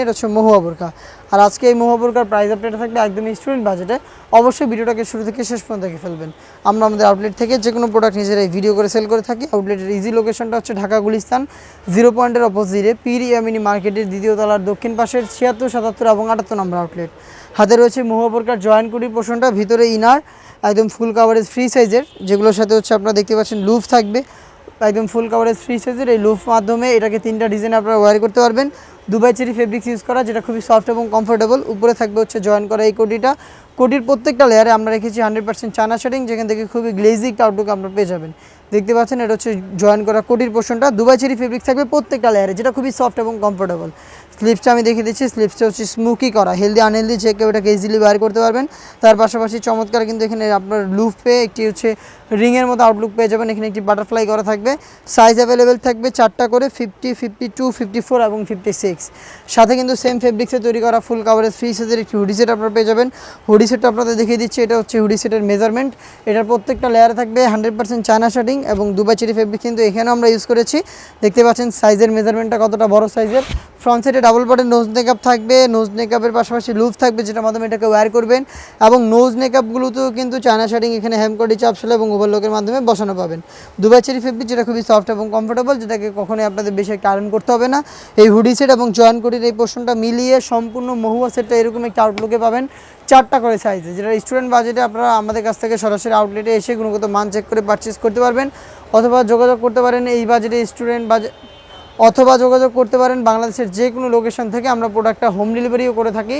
এটা হচ্ছে মহুয়া বোরকা। আর আজকে এই মহুয়া বোরকার প্রাইস আপডেটটা থাকবে একদম স্টুডেন্ট বাজেটে অবশ্যই ভিডিওটাকে শুরু থেকে শেষ পর্যন্ত দেখে ফেলবেন। আমরা আমাদের আউটলেট থেকে যে কোনো প্রোডাক্ট নিজেরাই ভিডিও করে সেল করে থাকি। আউটলেটের ইজি লোকেশনটা হচ্ছে ঢাকা গুলিস্তান জিরো পয়েন্টের অপোজিটে পির ইয়ামিনী মার্কেটের দ্বিতীয় তলার দক্ষিণ পাশের ছিয়াত্তর, সাতাত্তর এবং আটাত্তর নম্বর আউটলেট হাতে রয়েছে মহুয়া বোরকার জয়েন্ট কুড়ি পোর্শনটা ভিতরে ইনার একদম ফুল কাভারেজ ফ্রি সাইজের যেগুলোর সাথে হচ্ছে আপনারা দেখতে পাচ্ছেন লুফ থাকবে। একদম ফুল কাভারেজ ফ্রি সাইজের এই লুফ মাধ্যমে এটাকে তিনটা ডিজাইন আপনারা ওয়ার করতে পারবেন। দুবাই চেরি ফেব্রিক্স ইউজ করা, যেটা খুবই সফট এবং কমফোর্টেবল উপরে থাকবে হচ্ছে জয়েন করা এই কোটিটা কোটির প্রত্যেকটা লেয়ারে আমরা রেখেছি হান্ড্রেড পার্সেন্ট চানা শেডিং যেখান থেকে খুবই গ্লেজি আউটলুক আপনারা পেয়ে যাবেন। দেখতে পাচ্ছেন, এটা হচ্ছে জয়েন করা কোটির পোর্শনটা দুবাই চেরি ফেব্রিক থাকবে প্রত্যেকটা লেয়ারে যেটা খুবই সফট এবং কমফোর্টেবল স্লিপসটা আমি দেখিয়ে দিচ্ছি স্লিপসটা হচ্ছে স্মুকি করা হেলদি আনহেলদি যে কেউ এটাকে ইজিলি বাইর করতে পারবেন। তার পাশাপাশি চমৎকার কিন্তু এখানে আপনার লুফ পেয়ে একটি হচ্ছে রিংয়ের মতো আউটলুক পেয়ে যাবেন। এখানে একটি বাটারফ্লাই করা থাকবে। সাইজ অ্যাভেলেবেল থাকবে চারটা করে fifty fifty two fifty four এবং ফিফটি সিক্স সাথে কিন্তু সেম ফেব্রিক্সে তৈরি করা ফুল কাভারেজ ফ্রি সাইজের একটি হুডি সেট আপনারা পেয়ে যাবেন। হুডি সেটটা আপনাদের দেখিয়ে দিচ্ছি, এটা হচ্ছে হুডি সেটের মেজারমেন্ট এটার প্রত্যেকটা লেয়ারে থাকবে হান্ড্রেড পার্সেন্ট চায়না শার্টিং এবং দুবাই চেরি ফেব্রিক কিন্তু এখানেও আমরা ইউজ করেছি। দেখতে পাচ্ছেন সাইজের মেজারমেন্টটা কতটা বড় সাইজের ফ্রন্ট সাইডে ডাবল বটের নোজ মেকআপ থাকবে নোজ মেকআপের পাশাপাশি লুফ থাকবে যেটার মাধ্যমে এটাকে ওয়্যার করবেন এবং নোজ মেকআপগুলোতেও কিন্তু চায়না শার্টিং এখানে হ্যামকডি চাপশাল এবং ওভারলকের মাধ্যমে বসানো পাবেন। দুবাই চেরি ফেব্রিক যেটা খুবই সফট এবং কমফোর্টেবল যেটাকে কখনোই আপনাদের বেশি একটা আয়রন করতে হবে না। এই হুডি সেট এবং জয়েন কোটির এই পোর্শনটা মিলিয়ে সম্পূর্ণ মহুয়া সেটটা এরকম একটা আউটলুকে পাবেন। চারটা করে সাইজ যেটা স্টুডেন্ট বাজেটে আপনারা আমাদের কাছ থেকে সরাসরি আউটলেটে এসে গুণগত মান চেক করে পারচেস করতে পারবেন। অথবা যোগাযোগ করতে পারেন এই বাজেটে স্টুডেন্ট বাজেট অথবা যোগাযোগ করতে পারেন বাংলাদেশের যে কোনো লোকেশন থেকে আমরা প্রোডাক্টটা হোম ডেলিভারিও করে থাকি।